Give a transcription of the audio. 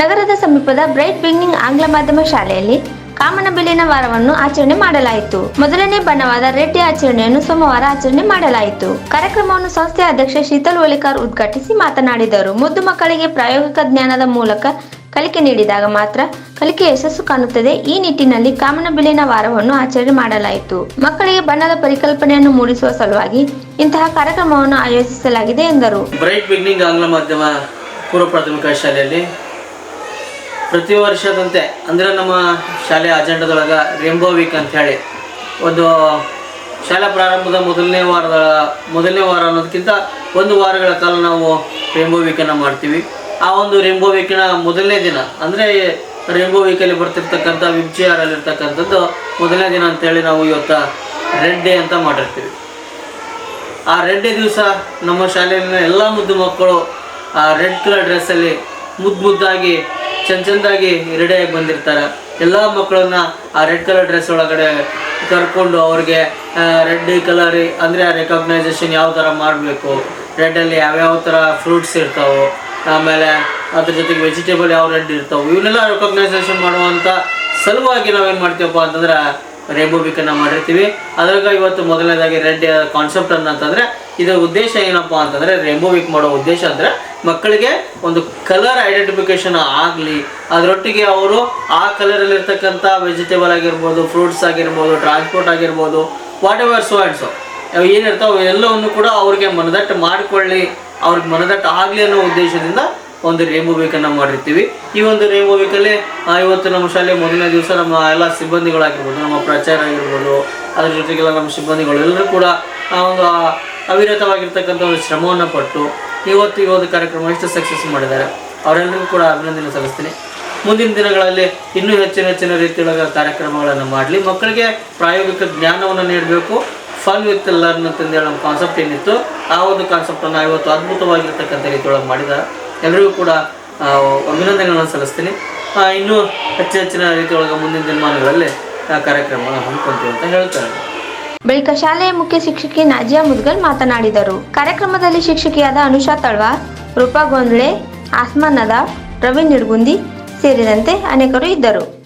ನಗರದ ಸಮೀಪದ bright beginning ಆಂಗ್ಲ ಮಾಧ್ಯಮ ಶಾಲೆಯಲ್ಲಿ ಕಾಮನಬಿಲ್ಲಿನ ವಾರವನ್ನು ಆಚರಣೆ ಮಾಡಲಾಯಿತು. ಮೊದಲನೇ ಬಣ್ಣವಾದ ರೆಡ್ಡಿ ಆಚರಣೆಯನ್ನು ಸೋಮವಾರ ಆಚರಣೆ ಮಾಡಲಾಯಿತು. ಕಾರ್ಯಕ್ರಮವನ್ನು ಸಂಸ್ಥೆಯ ಅಧ್ಯಕ್ಷ ಶೀತಲ್ ಓಲಿಕಾರ್ ಉದ್ಘಾಟಿಸಿ ಮಾತನಾಡಿದರು. ಮುದ್ದು ಮಕ್ಕಳಿಗೆ ಪ್ರಾಯೋಗಿಕ ಜ್ಞಾನದ ಮೂಲಕ ಕಲಿಕೆ ನೀಡಿದಾಗ ಮಾತ್ರ ಕಲಿಕೆ ಯಶಸ್ಸು ಕಾಣುತ್ತದೆ. ಈ ನಿಟ್ಟಿನಲ್ಲಿ ಕಾಮನಬಿಲ್ಲಿನ ವಾರವನ್ನು ಆಚರಣೆ ಮಾಡಲಾಯಿತು. ಮಕ್ಕಳಿಗೆ ಬಣ್ಣದ ಪರಿಕಲ್ಪನೆಯನ್ನು ಮೂಡಿಸುವ ಸಲುವಾಗಿ ಇಂತಹ ಕಾರ್ಯಕ್ರಮವನ್ನು ಆಯೋಜಿಸಲಾಗಿದೆ ಎಂದರು. ಬ್ರೈಟ್ ಬಿಗ್ನಿಂಗ್ ಆಂಗ್ಲ ಮಾಧ್ಯಮ ಪೂರ್ವ ಪ್ರಾಥಮಿಕ ಶಾಲೆಯಲ್ಲಿ ಪ್ರತಿ ವರ್ಷದಂತೆ, ಅಂದರೆ ನಮ್ಮ ಶಾಲೆಯ ಅಜೆಂಡದೊಳಗೆ ರೇಂಬೋ ವೀಕ್ ಅಂತ ಹೇಳಿ ಒಂದು ಶಾಲಾ ಪ್ರಾರಂಭದ ಮೊದಲನೇ ವಾರದ, ಮೊದಲನೇ ವಾರ ಅನ್ನೋದಕ್ಕಿಂತ ಒಂದು ವಾರಗಳ ಕಾಲ ನಾವು ರೇಂಬೋ ವೀಕನ್ನು ಮಾಡ್ತೀವಿ. ಆ ಒಂದು ರೇಂಬೋ ವೀಕಿನ ಮೊದಲನೇ ದಿನ, ಅಂದರೆ ರೇಂಬೋ ವೀಕಲ್ಲಿ ಬರ್ತಿರ್ತಕ್ಕಂಥ ವಿಬ್ಜಿಆರಲ್ಲಿರ್ತಕ್ಕಂಥದ್ದು ಮೊದಲನೇ ದಿನ ಅಂತೇಳಿ ನಾವು ಇವತ್ತು ರೆಡ್ ಡೇ ಅಂತ ಮಾಡಿರ್ತೀವಿ. ಆ ರೆಡ್ ಡೇ ದಿವಸ ನಮ್ಮ ಶಾಲೆಯಲ್ಲಿನ ಎಲ್ಲ ಮುದ್ದು ಮಕ್ಕಳು ಆ ರೆಡ್ ಕಲರ್ ಡ್ರೆಸ್ಸಲ್ಲಿ ಮುದ್ದು ಮುದ್ದಾಗಿ ಚಂದ ಚಂದಾಗಿ ರೆಡಿಯಾಗಿ ಬಂದಿರ್ತಾರೆ. ಎಲ್ಲ ಮಕ್ಕಳನ್ನ ಆ ರೆಡ್ ಕಲರ್ ಡ್ರೆಸ್ ಒಳಗಡೆ ಕರ್ಕೊಂಡು ಅವ್ರಿಗೆ ರೆಡ್ ಕಲರ್, ಅಂದರೆ ರೆಕಗ್ನೈಸೇಷನ್ ಯಾವ ಥರ ಮಾಡಬೇಕು. ರೆಡ್ಡಲ್ಲಿ ಯಾವ್ಯಾವ ಥರ ಫ್ರೂಟ್ಸ್ ಇರ್ತಾವೆ, ಆಮೇಲೆ ಅದ್ರ ಜೊತೆಗೆ ವೆಜಿಟೇಬಲ್ ಯಾವ ರೆಡ್ ಇರ್ತಾವೆ, ಇವನ್ನೆಲ್ಲ ರೆಕಗ್ನೈಸೇಷನ್ ಮಾಡುವಂಥ ಸಲುವಾಗಿ ನಾವೇನು ಮಾಡ್ತೀವಪ್ಪ ಅಂತಂದ್ರೆ ರೇಂಬೋ ವೀಕನ್ನು ಮಾಡಿರ್ತೀವಿ. ಅದ್ರಾಗ ಇವತ್ತು ಮೊದಲನೇದಾಗಿ ರೆಡ್ ಕಾನ್ಸೆಪ್ಟ್ ಅಂತಂದರೆ, ಇದರ ಉದ್ದೇಶ ಏನಪ್ಪ ಅಂತಂದರೆ ರೇಂಬೋ ವೀಕ್ ಮಾಡೋ ಉದ್ದೇಶ ಅಂದರೆ, ಮಕ್ಕಳಿಗೆ ಒಂದು ಕಲರ್ ಐಡೆಂಟಿಫಿಕೇಶನ್ ಆಗಲಿ, ಅದರೊಟ್ಟಿಗೆ ಅವರು ಆ ಕಲರಲ್ಲಿ ಇರ್ತಕ್ಕಂಥ ವೆಜಿಟೇಬಲ್ ಆಗಿರ್ಬೋದು ಫ್ರೂಟ್ಸ್ ಆಗಿರ್ಬೋದು ಟ್ರಾನ್ಸ್ಪೋರ್ಟ್ ಆಗಿರ್ಬೋದು whatever so and so ಏನಿರ್ತಾವೆ ಎಲ್ಲವನ್ನು ಕೂಡ ಅವ್ರಿಗೆ ಮನದಟ್ಟು ಮಾಡಿಕೊಳ್ಳಿ, ಅವ್ರಿಗೆ ಮನದಟ್ಟು ಆಗಲಿ ಅನ್ನೋ ಉದ್ದೇಶದಿಂದ ಒಂದು ರೇಂಬೋ ವೀಕನ್ನು ಮಾಡಿರ್ತೀವಿ. ಈ ಒಂದು ರೇಂಬೋ ವೀಕಲ್ಲಿ ಆ, ಇವತ್ತು ನಮ್ಮ ಶಾಲೆ ಮೊದಲನೇ ದಿವಸ ನಮ್ಮ ಎಲ್ಲ ಸಿಬ್ಬಂದಿಗಳಾಗಿರ್ಬೋದು ನಮ್ಮ ಪ್ರಚಾರ ಆಗಿರ್ಬೋದು ಅದ್ರ ಜೊತೆಗೆಲ್ಲ ನಮ್ಮ ಸಿಬ್ಬಂದಿಗಳು ಎಲ್ಲರೂ ಕೂಡ ಆ ಒಂದು ಅವಿರತವಾಗಿರ್ತಕ್ಕಂಥ ಒಂದು ಶ್ರಮವನ್ನು ಪಟ್ಟು ಇವತ್ತು ಈ ಒಂದು ಕಾರ್ಯಕ್ರಮ ಎಷ್ಟು ಸಕ್ಸಸ್ ಮಾಡಿದ್ದಾರೆ. ಅವರೆಲ್ಲರಿಗೂ ಕೂಡ ಅಭಿನಂದನೆ ಸಲ್ಲಿಸ್ತೀನಿ. ಮುಂದಿನ ದಿನಗಳಲ್ಲಿ ಇನ್ನೂ ಹೆಚ್ಚಿನ ಹೆಚ್ಚಿನ ರೀತಿಯೊಳಗೆ ಕಾರ್ಯಕ್ರಮಗಳನ್ನು ಮಾಡಲಿ. ಮಕ್ಕಳಿಗೆ ಪ್ರಾಯೋಗಿಕ ಜ್ಞಾನವನ್ನು ನೀಡಬೇಕು. ಫನ್ ವಿತ್ ಲರ್ನ್ ಅಂತಂದೇಳಿ ನಮ್ಮ ಕಾನ್ಸೆಪ್ಟ್ ಏನಿತ್ತು. ಆ ಒಂದು ಕಾನ್ಸೆಪ್ಟನ್ನು ಇವತ್ತು ಅದ್ಭುತವಾಗಿರ್ತಕ್ಕಂಥ ರೀತಿಯೊಳಗೆ ಮಾಡಿದ್ದಾರೆ ಎಲ್ಲರಿಗೂ ಕೂಡ ಅಭಿನಂದನೆಗಳನ್ನು ಸಲ್ಲಿಸ್ತೀನಿ. ಇನ್ನೂ ಹೆಚ್ಚು ಹೆಚ್ಚಿನ ರೀತಿಯೊಳಗೆ ಮುಂದಿನ ದಿನಮಾನಗಳಲ್ಲಿ ಕಾರ್ಯಕ್ರಮ ಕಾರ್ಯಕ್ರಮವನ್ನು ಹಮ್ಮಿಕೊಂತೀವಿ ಅಂತ ಹೇಳ್ತಾರೆ ಬಳಿಕ ಶಾಲೆಯ ಮುಖ್ಯ ಶಿಕ್ಷಕಿ ನಾಜಿಯಾ ಮುದ್ಗಲ್ ಮಾತನಾಡಿದರು. ಕಾರ್ಯಕ್ರಮದಲ್ಲಿ ಶಿಕ್ಷಕಿಯಾದ ಅನುಷಾ ತಳ್ವಾರ್, ರೂಪಾ ಗೊಂದ್ಳೆ, ಆಸ್ಮಾ ನದಾಫ್ ರವಿ ನಿರ್ಗುಂದಿ ಸೇರಿದಂತೆ ಅನೇಕರು ಇದ್ದರು.